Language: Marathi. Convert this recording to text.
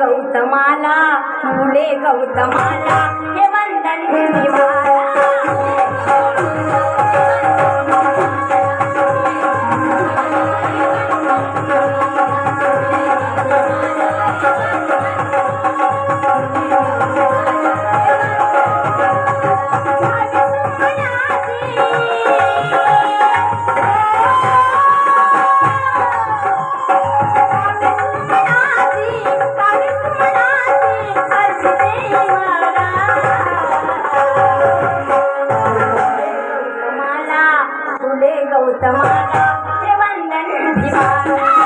गौतमाला फुले गौतमाला हे वंदन दिवाला गौतमाला वंदन दिवाला